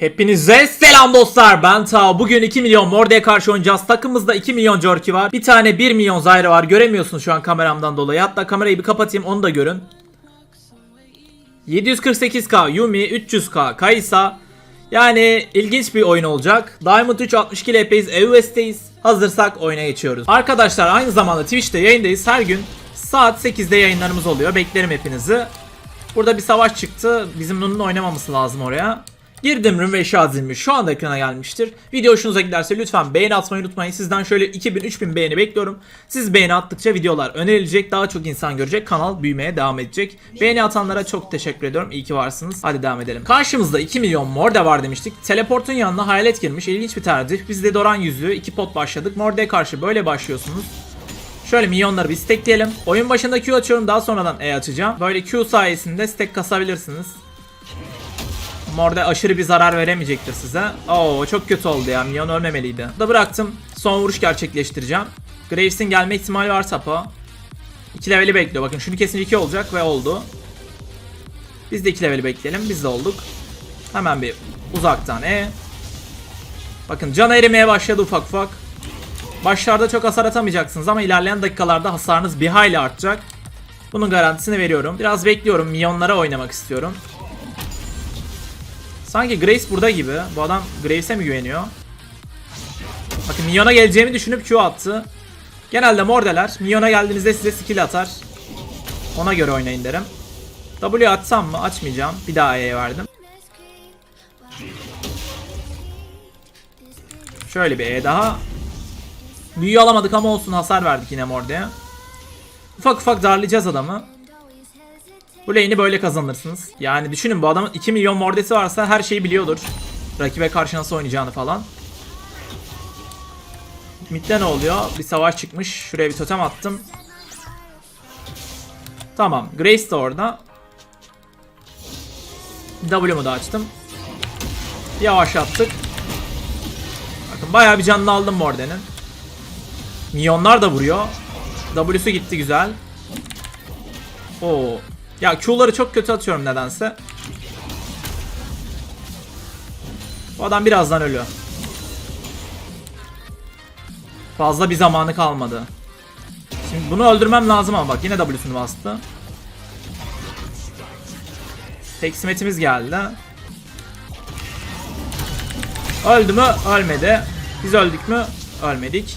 Hepinize selam dostlar ben Tao. Bugün 2 milyon Morde'ye karşı oynayacağız. Takımımızda 2 milyon Jorki var. Bir tane 1 milyon Zyra var. Göremiyorsunuz şu an kameramdan dolayı. Hatta kamerayı bir kapatayım onu da görün. 748k Yumi, 300k Kaysa. Yani ilginç bir oyun olacak. Diamond 3 62 LP'yiz. EUS'teyiz. Hazırsak oyuna geçiyoruz. Arkadaşlar aynı zamanda Twitch'te yayındayız. Her gün saat 8'de yayınlarımız oluyor. Beklerim hepinizi. Burada bir savaş çıktı. Bizim Nun'un oynamaması lazım oraya. Girdim rün ve eşya zilmi şu anda ekrana gelmiştir. Video hoşunuza giderse lütfen beğeni atmayı unutmayın. Sizden şöyle 2000-3000 beğeni bekliyorum. Siz beğeni attıkça videolar önerilecek, daha çok insan görecek, kanal büyümeye devam edecek. Beğeni atanlara çok teşekkür ediyorum. İyi ki varsınız. Hadi devam edelim. Karşımızda 2 milyon morde var demiştik. Teleportun yanına hayalet girmiş. İlginç bir tercih. Biz de Doran yüzüğü 2 pot başladık. Morde'ye karşı böyle başlıyorsunuz. Şöyle milyonları bir stackleyelim. Oyun başında Q açıyorum daha sonradan E açacağım. Böyle Q sayesinde stack kasabilirsiniz. Morde aşırı bir zarar veremeyecektir size. Oo çok kötü oldu ya. Minyon ölmemeliydi. Da bıraktım. Son vuruş gerçekleştireceğim. Graves'in gelme ihtimali var tapa. 2 leveli bekliyor. Bakın şunu kesin 2 olacak ve oldu. Biz de 2 leveli bekleyelim. Biz de olduk. Hemen bir uzaktan E. Bakın can erimeye başladı ufak ufak. Başlarda çok hasar atamayacaksınız ama ilerleyen dakikalarda hasarınız bir hayli artacak. Bunun garantisini veriyorum. Biraz bekliyorum. Milyonlara oynamak istiyorum. Sanki Grace burada gibi. Bu adam Grace'e mi güveniyor? Bakın Minyon'a geleceğimi düşünüp Q attı. Genelde mordeler. Minyon'a geldiğinizde size skill atar. Ona göre oynayın derim. W atsam mı? Açmayacağım. Bir daha E'ye verdim. Şöyle bir E daha. Büyü alamadık ama olsun hasar verdik yine Morde'ye. Ufak ufak darlayacağız adamı. Bu lane'i böyle kazanırsınız. Yani düşünün bu adamın 2 milyon mordesi varsa her şeyi biliyordur. Rakibe karşı nasıl oynayacağını falan. Mid'de ne oluyor? Bir savaş çıkmış. Şuraya bir totem attım. Tamam. Grace de orada. W'mu da açtım. Yavaşlattık. Bakın bayağı bir canını aldım Morden'in. Milyonlar da vuruyor. W'su gitti güzel. Oo. Ya Q'ları çok kötü atıyorum nedense. Bu adam birazdan ölüyor. Fazla bir zamanı kalmadı. Şimdi bunu öldürmem lazım ama bak yine W'sunu bastı. Teksimetimiz geldi. Öldü mü? Ölmedi. Biz öldük mü? Ölmedik.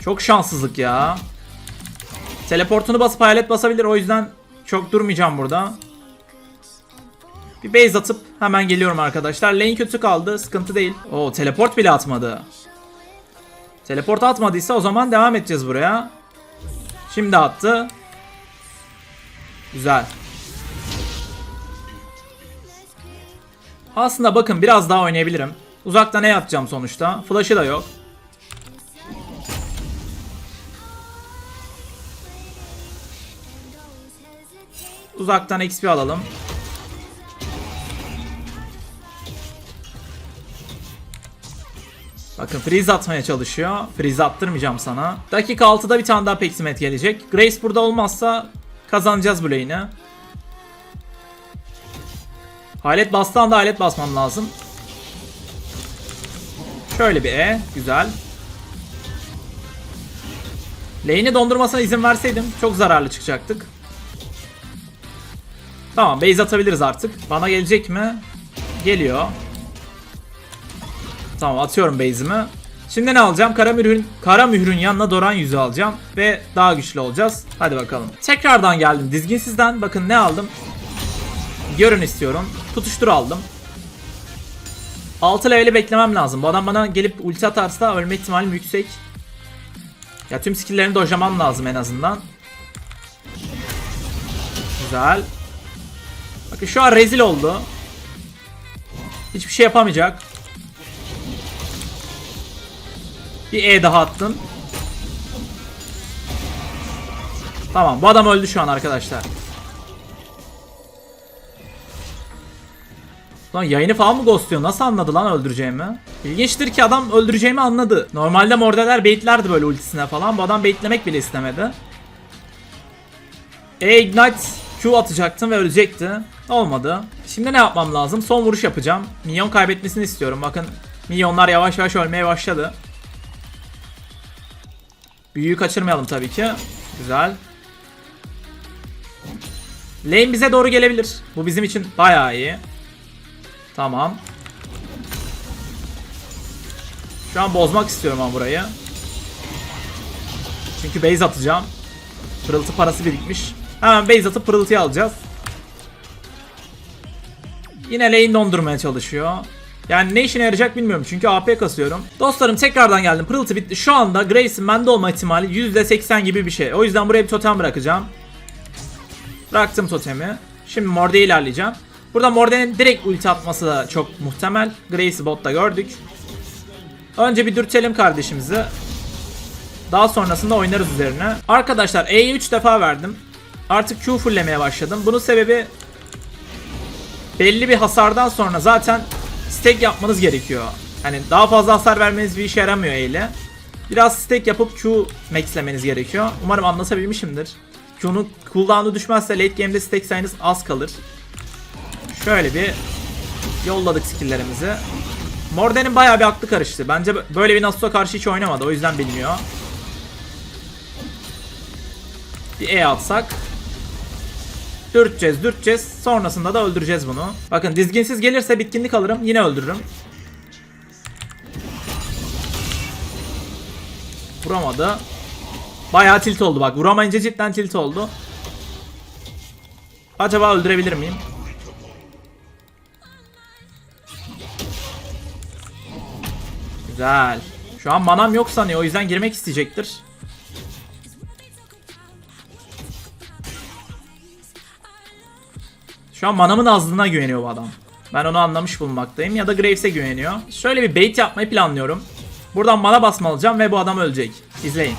Çok şanssızlık ya. Teleportunu basıp hayalet basabilir o yüzden çok durmayacağım burada. Bir base atıp hemen geliyorum arkadaşlar. Lane kötü kaldı sıkıntı değil. Oo teleport bile atmadı. Teleport atmadıysa o zaman devam edeceğiz buraya. Şimdi attı. Güzel. Aslında bakın biraz daha oynayabilirim. Uzaktan ne yapacağım sonuçta. Flash'ı da yok. Uzaktan XP alalım. Bakın freeze atmaya çalışıyor. Freeze attırmayacağım sana. Dakika 6'da bir tane daha Peximet gelecek. Grace burada olmazsa kazanacağız bu lane'i. Halet bastığı anda halet basmam lazım. Şöyle bir E. Güzel. Lane'i dondurmasına izin verseydim çok zararlı çıkacaktık. Tamam base atabiliriz artık. Bana gelecek mi? Geliyor. Tamam atıyorum base'imi. Şimdi ne alacağım? Kara mührün, kara mührün yanına Doran yüzü alacağım. Ve daha güçlü olacağız. Hadi bakalım. Tekrardan geldim dizginsizden. Bakın ne aldım? Görün istiyorum. Tutuştur aldım. 6 leveli beklemem lazım. Bu adam bana gelip ulti atarsa ölme ihtimalim yüksek. Ya tüm skill'lerini dojlamam lazım en azından. Güzel. Şu an rezil oldu. Hiçbir şey yapamayacak. Bir E daha attım. Tamam bu adam öldü şu an arkadaşlar. Lan yayını falan mı ghostluyor? Nasıl anladı lan öldüreceğimi? İlginçtir ki adam öldüreceğimi anladı. Normalde mordeler baitlerdi böyle ultisine falan. Bu adam baitlemek bile istemedi. E ignite Q atacaktım ve ölecekti. Olmadı. Şimdi ne yapmam lazım? Son vuruş yapacağım. Minyon kaybetmesini istiyorum. Bakın minyonlar yavaş yavaş ölmeye başladı. Büyüyü kaçırmayalım tabii ki. Güzel. Lane bize doğru gelebilir. Bu bizim için bayağı iyi. Tamam. Şu an bozmak istiyorum ama burayı. Çünkü base atacağım. Pırıltı parası birikmiş. Hemen base atıp pırıltıyı alacağız. Yine lane dondurmaya çalışıyor. Yani ne işine yarayacak bilmiyorum çünkü AP kasıyorum. Dostlarım tekrardan geldim. Pırıltı bitti. Şu anda Grace'in bende olma ihtimali %80 gibi bir şey. O yüzden buraya bir totem bırakacağım. Bıraktım totemi. Şimdi Morde'ye ilerleyeceğim. Burada Morde'nin direkt ulti atması da çok muhtemel. Grace'i botta gördük. Önce bir dürtelim kardeşimizi. Daha sonrasında oynarız üzerine. Arkadaşlar E'yi 3 defa verdim. Artık Q fulllemeye başladım. Bunun sebebi belli bir hasardan sonra zaten stack yapmanız gerekiyor. Hani daha fazla hasar vermeniz bir işe yaramıyor ile. Biraz stack yapıp Q maxlemeniz gerekiyor. Umarım anlatabilmişimdir. Q'nun cooldown'u düşmezse late game'de stack sayınız az kalır. Şöyle bir yolladık skill'lerimizi. Morden'in bayağı bir aklı karıştı. Bence böyle bir Nasus'a karşı hiç oynamadı. O yüzden bilmiyor. Bir E atsak. Dürteceğiz, dürteceğiz. Sonrasında da öldüreceğiz bunu. Bakın dizginsiz gelirse bitkinlik alırım. Yine öldürürüm. Vuramadı. Bayağı tilt oldu bak. Vuramayınca cidden tilt oldu. Acaba öldürebilir miyim? Güzel. Şu an manam yok sanıyor. O yüzden girmek isteyecektir. Şu an manamın azlığına güveniyor bu adam. Ben onu anlamış bulunmaktayım. Ya da Graves'e güveniyor. Şöyle bir bait yapmayı planlıyorum. Buradan mana basma alacağım ve bu adam ölecek. İzleyin.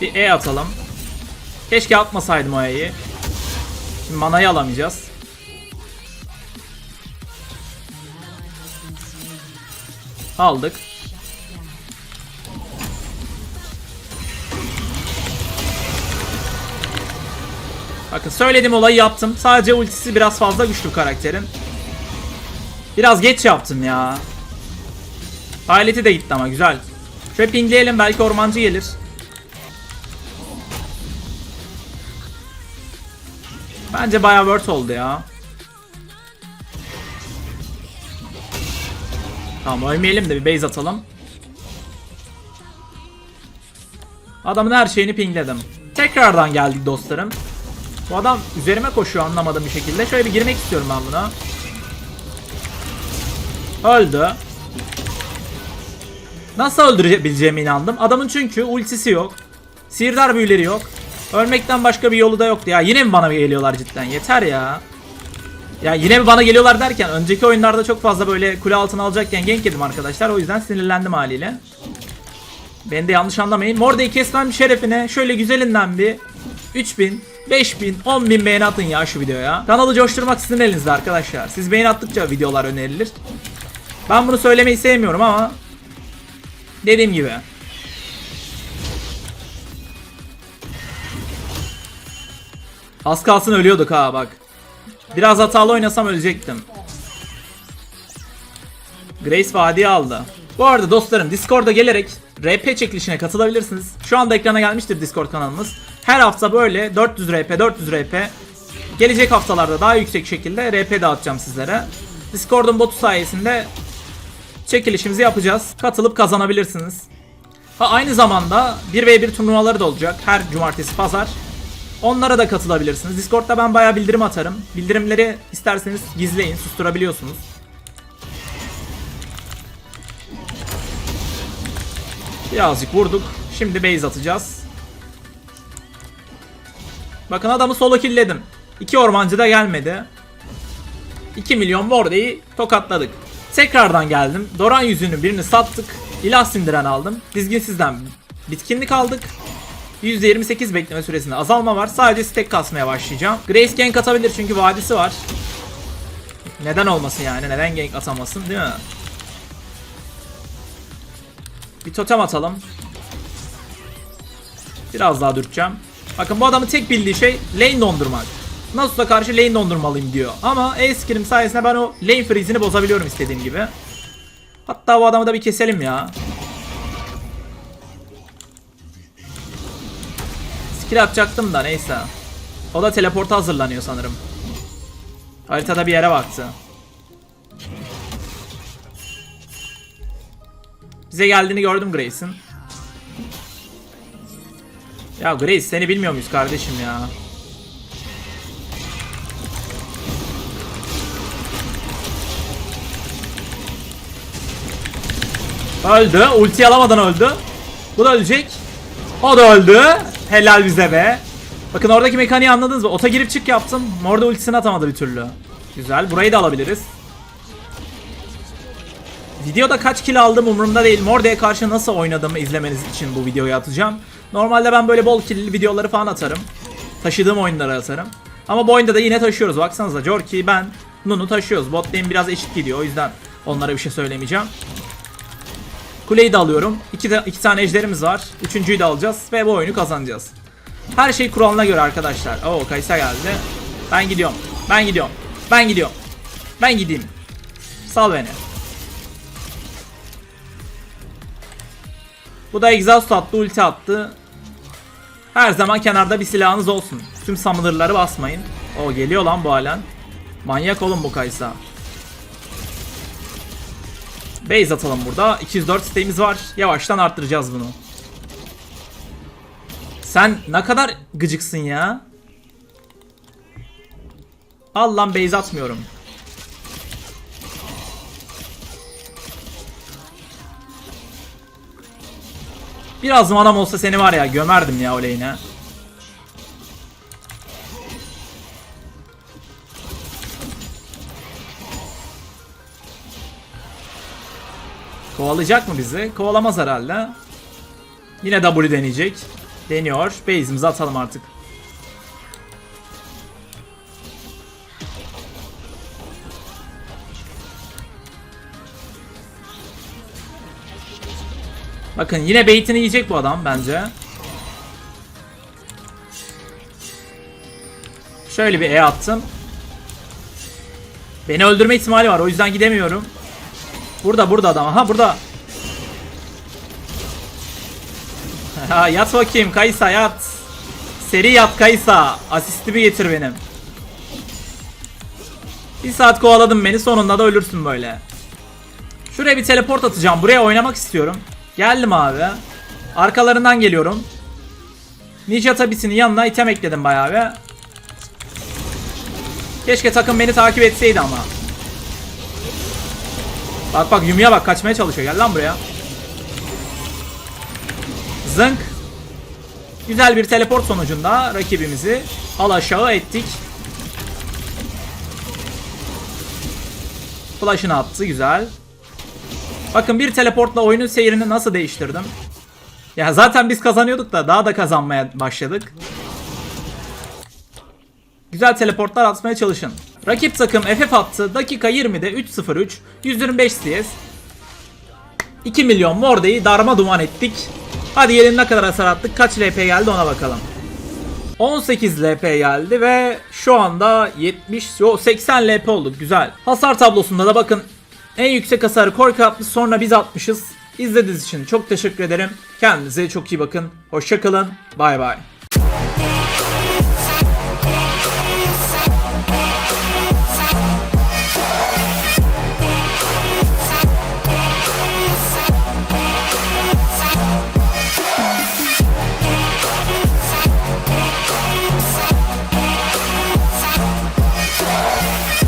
Bir E atalım. Keşke atmasaydım o E'yi. Şimdi manayı alamayacağız. Aldık. Bakın söylediğim olayı yaptım. Sadece ultisi biraz fazla güçlü karakterin. Biraz geç yaptım ya. Aleti de gitti ama güzel. Şöyle pingleyelim belki ormancı gelir. Bence bayağı word oldu ya. Tamam ölmeyelim de bir base atalım. Adamın her şeyini pingledim. Tekrardan geldik dostlarım. Bu adam üzerime koşuyor anlamadığım bir şekilde. Şöyle bir girmek istiyorum ben buna. Öldü. Nasıl öldürebileceğime inandım. Adamın çünkü ultisi yok. Sihirdar büyüleri yok. Ölmekten başka bir yolu da yoktu. Ya yine mi bana geliyorlar cidden? Yeter ya. Ya yine mi bana geliyorlar derken önceki oyunlarda çok fazla böyle kule altına alacakken gank yedim arkadaşlar. O yüzden sinirlendim haliyle. Beni de yanlış anlamayın. Morde'yi kesmem şerefine şöyle güzelinden bir 3000, 5000, 10000 beğeni atın ya şu videoya. Kanalı coşturmak sizin elinizde arkadaşlar. Siz beğeni attıkça videolar önerilir. Ben bunu söylemeyi sevmiyorum ama dediğim gibi. Az kalsın ölüyorduk ha bak. Biraz hatalı oynasam ölecektim. Grace vadi aldı. Bu arada dostlarım Discord'a gelerek RP çekilişine katılabilirsiniz. Şu anda ekrana gelmiştir Discord kanalımız. Her hafta böyle 400 RP 400 RP gelecek haftalarda daha yüksek şekilde RP dağıtacağım sizlere. Discord'un botu sayesinde çekilişimizi yapacağız. Katılıp kazanabilirsiniz. Ha, aynı zamanda 1v1 turnuvaları da olacak her cumartesi pazar. Onlara da katılabilirsiniz. Discord'da ben bayağı bildirim atarım. Bildirimleri isterseniz gizleyin, susturabiliyorsunuz. Birazcık vurduk. Şimdi base atacağız. Bakın adamı solo killledim. İki ormancı da gelmedi. 2 milyon Morde'yi tokatladık. Tekrardan geldim. Doran yüzünün birini sattık. İlah sindiren aldım. Dizginsizden bitkinlik aldık. %28 bekleme süresinde azalma var. Sadece stack kasmaya başlayacağım. Grace gank atabilir çünkü vadisi var. Neden olmasın yani? Neden gank atamasın değil mi? Bir totem atalım. Biraz daha dürteceğim. Bakın bu adamın tek bildiği şey lane dondurmak. Nasus'a karşı lane dondurmalıyım diyor. Ama E skillim sayesinde ben o lane freeze'ini bozabiliyorum istediğim gibi. Hatta bu adamı da bir keselim ya. Skill atacaktım da neyse. O da teleporta hazırlanıyor sanırım. Haritada bir yere baktı. Bize geldiğini gördüm Grace'in. Ya Grace seni bilmiyor muyuz kardeşim ya? Öldü. Ulti alamadan öldü. Bu da ölecek. O da öldü. Helal bize be. Bakın oradaki mekaniği anladınız mı? Ota girip çık yaptım. Orada ultisini atamadı bir türlü. Güzel. Burayı da alabiliriz. Videoda kaç kill aldım umurumda değil. Morde'ye karşı nasıl oynadığımı izlemeniz için bu videoyu atacağım. Normalde ben böyle bol kill'li videoları falan atarım. Taşıdığım oyunları atarım. Ama bu oyunda da yine taşıyoruz. Baksanıza Jorki ben Nunu taşıyoruz. Bot lane biraz eşit gidiyor. O yüzden onlara bir şey söylemeyeceğim. Kuleyi de alıyorum. İki, de, iki tane ejderimiz var. Üçüncüyü de alacağız ve bu oyunu kazanacağız. Her şey kuralına göre arkadaşlar. Oo Kaysa geldi. Ben gidiyorum. Ben gidiyorum. Ben gidiyorum. Ben gideyim. Sal beni. Bu da exhaust attı, ulti attı. Her zaman kenarda bir silahınız olsun. Tüm summoner'ları basmayın. O geliyor lan bu halen. Manyak oğlum bu Kaysa. Base atalım burada. 204 isteğimiz var. Yavaştan arttıracağız bunu. Sen ne kadar gıcıksın ya. Al lan base atmıyorum. Biraz manam olsa seni var ya gömerdim ya o lane'e. Kovalayacak mı bizi? Kovalamaz herhalde. Yine W deneyecek. Deniyor. Base'imizi atalım artık. Bakın yine baitini yiyecek bu adam bence. Şöyle bir E attım. Beni öldürme ihtimali var o yüzden gidemiyorum. Burada burada adam. Ha burada. Ha yat bakayım Kaysa yat. Seri yat Kaysa. Asistimi getir benim. Bir saat kovaladın beni sonunda da ölürsün böyle. Şuraya bir teleport atacağım. Buraya oynamak istiyorum. Geldim abi. Arkalarından geliyorum. Ninja tabisinin yanına item ekledim bayağı be. Keşke takım beni takip etseydi ama. Bak bak Yumi'ye bak kaçmaya çalışıyor. Gel lan buraya. Zınk. Güzel bir teleport sonucunda rakibimizi al aşağı ettik. Flash'ını attı güzel. Bakın bir teleportla oyunun seyrini nasıl değiştirdim. Ya zaten biz kazanıyorduk da daha da kazanmaya başladık. Güzel teleportlar atmaya çalışın. Rakip takım FF attı. Dakika 20'de 3-0-3. 125 CS. 2 milyon Morde'yi darma duman ettik. Hadi gelin ne kadar hasar attık. Kaç LP geldi ona bakalım. 18 LP geldi ve şu anda 70 yo 80 LP olduk güzel. Hasar tablosunda da bakın en yüksek hasarı Korku atmış sonra biz atmışız. İzlediğiniz için çok teşekkür ederim. Kendinize çok iyi bakın. Hoşçakalın. Bay bay.